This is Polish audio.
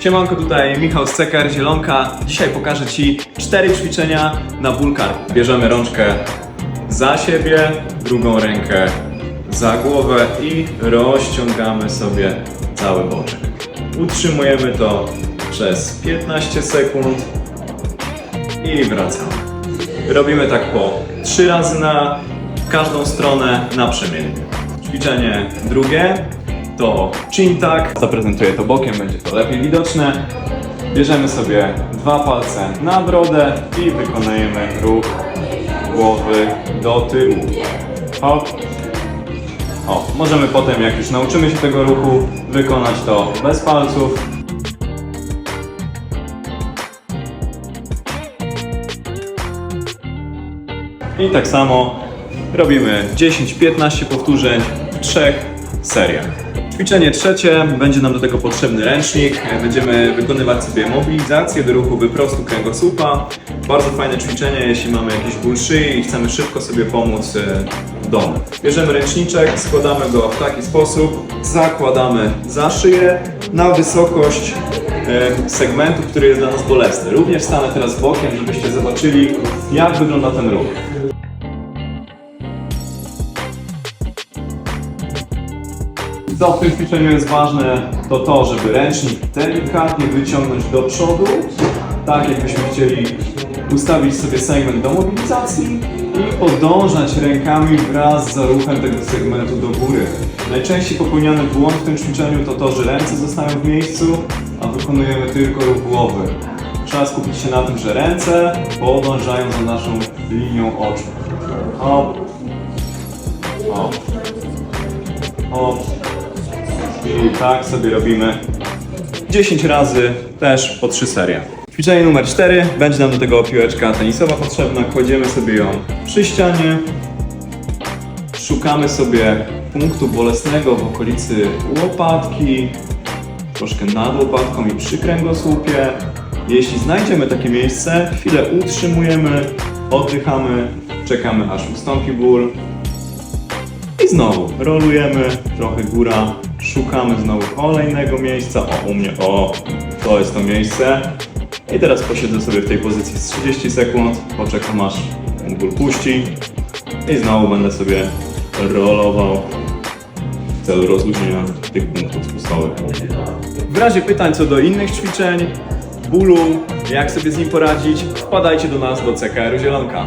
Siemanko, tutaj Michał z CKR Zielonka. Dzisiaj pokażę Ci cztery ćwiczenia na ból karku. Bierzemy rączkę za siebie, drugą rękę za głowę i rozciągamy sobie cały boczek. Utrzymujemy to przez 15 sekund i wracamy. Robimy tak po 3 razy na każdą stronę naprzemiennie. Ćwiczenie drugie to chin tuck. Zaprezentuję to bokiem, będzie to lepiej widoczne. Bierzemy sobie dwa palce na brodę i wykonujemy ruch głowy do tyłu. Hop. O, możemy potem, jak już nauczymy się tego ruchu, wykonać to bez palców. I tak samo robimy 10-15 powtórzeń w trzech seriach. Ćwiczenie trzecie, będzie nam do tego potrzebny ręcznik. Będziemy wykonywać sobie mobilizację do ruchu wyprostu kręgosłupa. Bardzo fajne ćwiczenie, jeśli mamy jakiś ból szyi i chcemy szybko sobie pomóc e, w domu. Bierzemy ręczniczek, składamy go w taki sposób, zakładamy za szyję na wysokość e, segmentu, który jest dla nas bolesny. Również stanę teraz bokiem, żebyście zobaczyli, jak wygląda ten ruch. Co w tym ćwiczeniu jest ważne, to to, żeby ręcznik delikatnie wyciągnąć do przodu, tak jakbyśmy chcieli ustawić sobie segment do mobilizacji i podążać rękami wraz z ruchem tego segmentu do góry. Najczęściej popełniany błąd w tym ćwiczeniu to to, że ręce zostają w miejscu, a wykonujemy tylko ruch głowy. Trzeba skupić się na tym, że ręce podążają za naszą linią oczu. Hop, hop, hop. I tak sobie robimy 10 razy, też po 3 serie. Ćwiczenie numer 4. Będzie nam do tego piłeczka tenisowa potrzebna. Kładziemy sobie ją przy ścianie. Szukamy sobie punktu bolesnego w okolicy łopatki, troszkę nad łopatką i przy kręgosłupie. Jeśli znajdziemy takie miejsce, chwilę utrzymujemy, oddychamy, czekamy aż ustąpi ból. I znowu rolujemy, trochę góra, szukamy znowu kolejnego miejsca. O, u mnie, o, to jest to miejsce. I teraz posiedzę sobie w tej pozycji z 30 sekund, poczekam aż ten ból puści i znowu będę sobie rolował w celu rozluźnienia tych punktów spustowych. W razie pytań co do innych ćwiczeń, bólu, jak sobie z nim poradzić, wpadajcie do nas do CKR-u Zielonka.